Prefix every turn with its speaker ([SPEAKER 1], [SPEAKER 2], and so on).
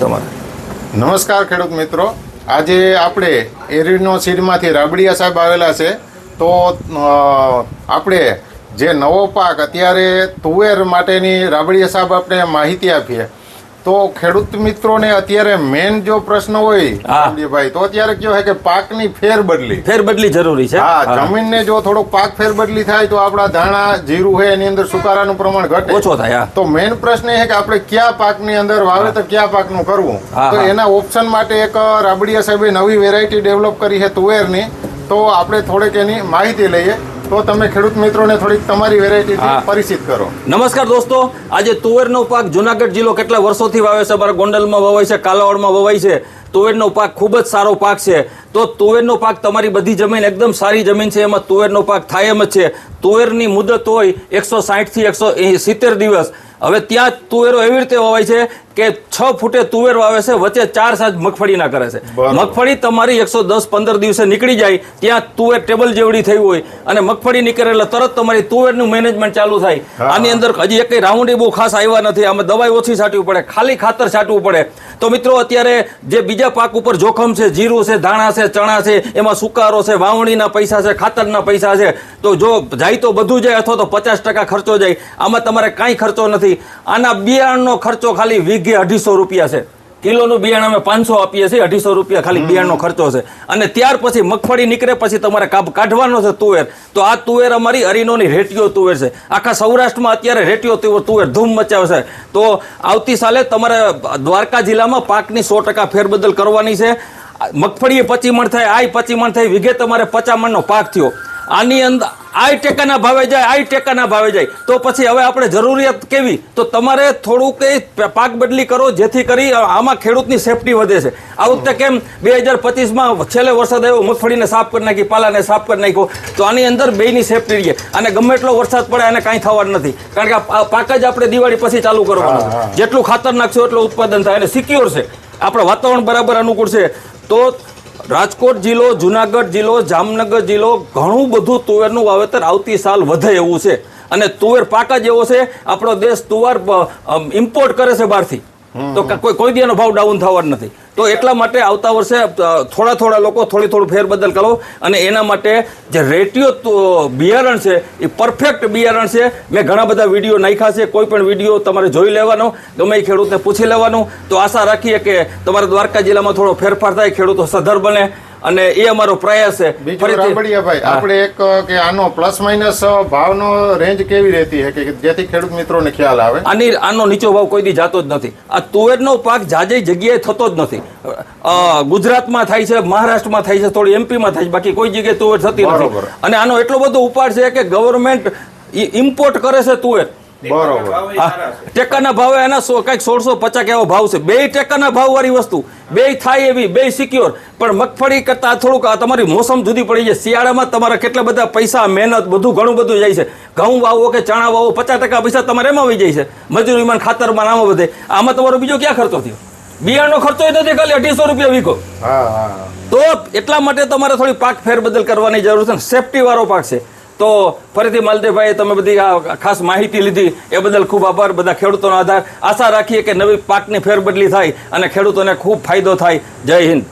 [SPEAKER 1] તમારે.
[SPEAKER 2] નમસ્કાર ખેડૂત મિત્રો. આજે આપણે એરીનો સીડમાંથી રાબડિયા સાહેબ આવેલા છે. તો આપણે જે નવો પાક, અત્યારે તુવેર માટેની રાબડિયા સાહેબ આપણે માહિતી આપીએ. તો ખેડૂત મિત્રોને અત્યારે મેન જો પ્રશ્ન હોય ભાઈ તો અત્યારે કયો હે કે પાકની ફેર બદલી
[SPEAKER 1] ફેર બદલી જરૂરી છે.
[SPEAKER 2] હા. જમીનને જો થોડો પાક ફેર બદલી થાય તો આપણા ધાણા જીરું હે એની અંદર સુકારાનું પ્રમાણ ઘટે.
[SPEAKER 1] ઓછો થાય
[SPEAKER 2] તો મેન પ્રશ્ન એ છે કે આપણે કયા પાકની અંદર વાવેતર કયા પાકનું કરવું? તો એના ઓપ્શન માટે એક રાબડિયા સાહેબે નવી વેરાયટી ડેવલપ કરી છે તુવેરની. તો આપણે થોડીક એની માહિતી લઈએ. તો તમે ખેડૂત મિત્રોને થોડીક તમારી
[SPEAKER 1] વેરાયટી
[SPEAKER 2] પરિચિત કરો.
[SPEAKER 1] નમસ્કાર દોસ્તો આજે તુવેરનો પાક જુનાગઢ જિલ્લો કેટલા વર્ષોથી વાવે છે? અમારા ગોંડલમાં વવાય છે કાલાવાડમાં વવાય છે. તુવેરનો પાક ખૂબ જ સારો પાક છે. તો તુવેરનો પાક તમારી બધી જમીન એકદમ સારી જમીન છે એમાં તુવેરનો પાક થાય એમ જ છે. તુવેરની મુદત હોય એકસો થી એકસો સિત્તેર દિવસ. હવે ત્યાં તુવેરો એવી રીતે વાવાય છે કે છ ફૂટે તુવેર વાવે છે વચ્ચે ચાર સાત મગફળીના કરે છે. મગફળી તમારી એકસો દસ પંદર દિવસે નીકળી જાય ત્યાં તુવેર ટેબલ જેવડી થઈ હોય અને મગફળી નીકળે એટલે તરત તમારી તુવેરનું મેનેજમેન્ટ ચાલુ થાય. આની અંદર હજી એક રાઉન્ડ બહુ ખાસ આવ્યા નથી. આમાં દવાઈ ઓછી છાંટવી પડે ખાલી ખાતર છાંટવું પડે. તો મિત્રો અત્યારે જે બીજા પાક ઉપર જોખમ છે જીરું છે ધાણા છે ચણા છે એમાં સુકારો છે વાવણીના પૈસા છે ખાતરના પૈસા છે. તો જો જાય તો બધું જાય અથવા તો પચાસ ટકા ખર્ચો જાય. આમાં તમારે કાંઈ ખર્ચો નથી. આના બિયારણનો ખર્ચો ખાલી વીઘે અઢીસો રૂપિયા છે. કિલોનું બિયાણ અમે પાંચસો આપીએ છીએ અઢીસો રૂપિયા ખાલી બિયાણનો ખર્ચો છે. અને ત્યાર પછી મગફળી નીકળે પછી તમારે કાપ કાઢવાનો છે તુવેર. તો આ તુવેર અમારી અરીનોની રેટીઓ તુવેર છે. આખા સૌરાષ્ટ્રમાં અત્યારે રેટીઓ તુવેર તુવેર ધૂમ મચાવશે તો આવતી સાલે તમારે દ્વારકા જિલ્લામાં પાકની સો ટકા ફેરબદલ કરવાની છે. મગફળી પચી મણ થાય આય પચી મણ થાય વીઘે તમારે પચા મણનો પાક થયો. આની અંદર આય ટેકાના ભાવે જાય આય ટેકાના ભાવે જાય. તો પછી હવે આપણે જરૂરિયાત કેવી? તો તમારે થોડુંક એ પાક બદલી કરો જેથી કરી આમાં ખેડૂતની સેફટી વધે છે. આ વખતે કેમ? બે હજાર પચીસમાં છેલ્લે વરસાદ આવ્યો મગફળીને સાફ કરી નાખી પાલાને સાફ કરી નાખ્યો. તો આની અંદર બેની સેફટી રહે. અને ગમે એટલો વરસાદ પડે અને કાંઈ થવાનું નથી. કારણ કે આ પાક જ આપણે દિવાળી પછી ચાલુ કરવાનું જેટલું ખાતર નાખશો એટલું ઉત્પાદન થાય. અને સિક્યોર છે. આપણે વાતાવરણ બરાબર અનુકૂળ છે. તો રાજકોટ જિલ્લો જુનાગઢ જિલ્લો જામનગર જિલ્લો ઘણું બધું તુવેરનું વાવેતર આવતી સાલ વધે એવું છે. અને તુવેર પાક જ એવો છે. આપણો દેશ તુવાર ઇમ્પોર્ટ કરે છે બહારથી. તો કોઈ કોઈ દીનો ભાવ ડાઉન થવાનો નથી. તો એટલા માટે આવતા વર્ષે થોડા થોડા લોકો થોડી થોડું ફેરબદલ કરો અને એના માટે જે રેટિયો બિયારણ છે, એ પરફેક્ટ બિયારણ છે. મેં ઘણા બધા વીડિયો નાખ્યા છે. કોઈ પણ વીડિયો તમારે જોઈ લેવાનો, ગમે એ ખેડૂતને પૂછી લેવાનું. તો આશા રાખીએ કે તમારા દ્વારકા જિલ્લામાં થોડો ફેરફાર થાય, ખેડૂતો સધર બને. અને એ અમારો પ્રયાસ છે. હા.
[SPEAKER 2] આપણે એક કે આનો પ્લસ માઇનસ ભાવનો રેન્જ કેવી રહેતી કે જેથી ખેડૂત મિત્રોને ખ્યાલ આવે?
[SPEAKER 1] આની આનો નીચો ભાવ કોઈ દી જાતો જ નથી. આ તુવેરનો પાક જાજે જગ્યાએ થતો જ નથી. ગુજરાતમાં થાય છે મહારાષ્ટ્રમાં થાય છે થોડી એમપીમાં થાય છે બાકી કોઈ જગ્યાએ તુવેર થતી નથી. અને આનો એટલો બધો ઉપાડ છે કે ગવર્મેન્ટ ઇમ્પોર્ટ કરે છે તુવેર.
[SPEAKER 2] બરોબર.
[SPEAKER 1] ટેકાના ભાવે એના કંઈક સોળસો પચાસ એવો ભાવ છે. બે ટેકાના ભાવ વાળી વસ્તુ. બે થાય એવી બે સિક્યોર પણ મગફળી કરતા થોડુંક આ તમારી મોસમ જુદી પડી જાય. શિયાળામાં તમારા કેટલા બધા પૈસા મહેનત બધું ઘણું બધું જાય છે. ઘઉં વાવો કે ચણા વાવો પચાસ ટકા પૈસા તમારે એમાં આવી જાય છે. મજૂરીમાં ખાતરમાં આમાં બધે આમાં તમારો બીજો ક્યાં ખર્ચો થયો? બિયારણનો ખર્ચો નથી ખાલી અઢીસો રૂપિયા
[SPEAKER 2] હા
[SPEAKER 1] તો એટલા માટે તમારે થોડી પાક ફેરબદલ કરવાની જરૂર છે સેફટી વાળો પાક છે. તો ફરીથી માલદેવભાઈએ તમે બધી આ ખાસ માહિતી લીધી, એ બદલ ખૂબ આભાર. બધા ખેડૂતોનો આધાર. આશા રાખીએ કે નવી પાકની ફેરબદલી થાય અને ખેડૂતોને ખૂબ ફાયદો થાય. જય હિન્દ.